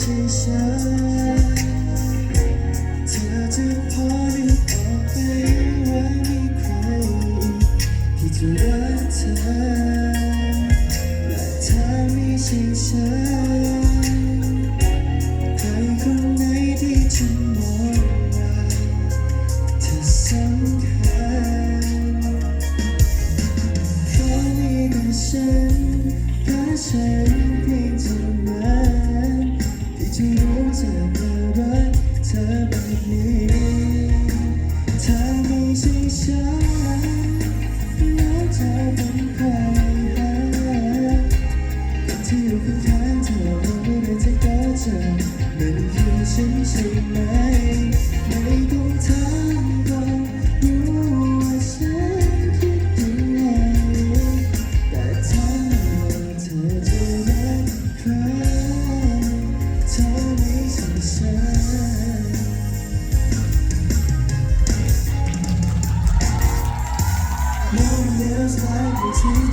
เฉยๆธอจะพอนึกออกไปว่ามีใครที่จะรักเธอและเธอไม่ใช่ฉันใคคนไหนที่ฉันมองว่าเธอสำคัญแค่นี้ก็ฉันก็ฉันเพียงเท่านั้น เรารักเธอแบบนี้ถ้าไม่ใช่ฉันแล้วเธอเป็ใครที่อยู่ข้างๆเธอรู้ไหมที่ก็เจอมันคือฉันใช่ไหม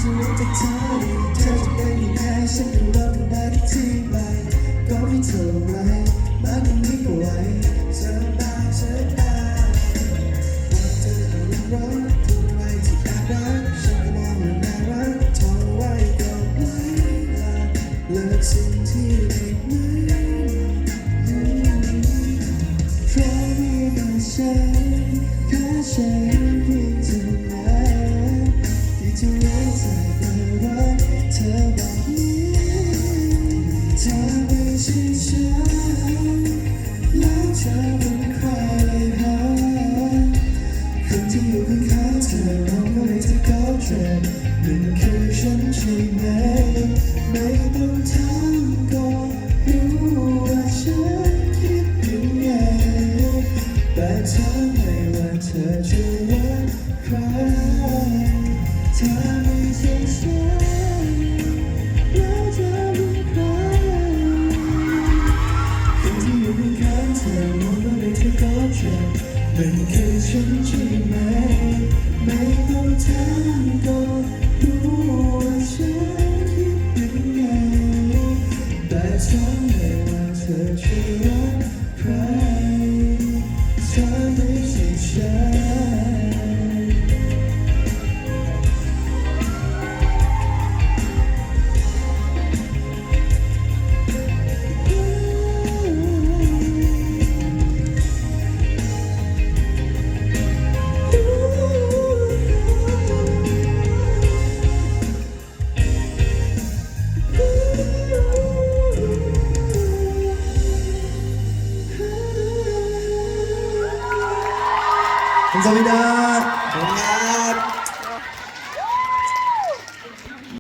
จะรู้จักเธอดีเธอจะเป็นยังไงฉันก็รับได้ที่ไปก็ไม่เท่าไร บนั่นคือฉันใช่ไหม ไม่ต้องถามก็รู้ว่าฉันคิดยังไงแต่ถ้าไม่ว่าเธอจะรักใครเธอไม่ใช่ฉันแล้วเธอเป็นใครคนที่อยู่ข้างเธอมองว่าไม่เธอก็เจ็บมันคือฉันใช่ไหม ไม่ต้องถามก็ รู้ว่าฉันคิ 감사합니다. 감사합니다.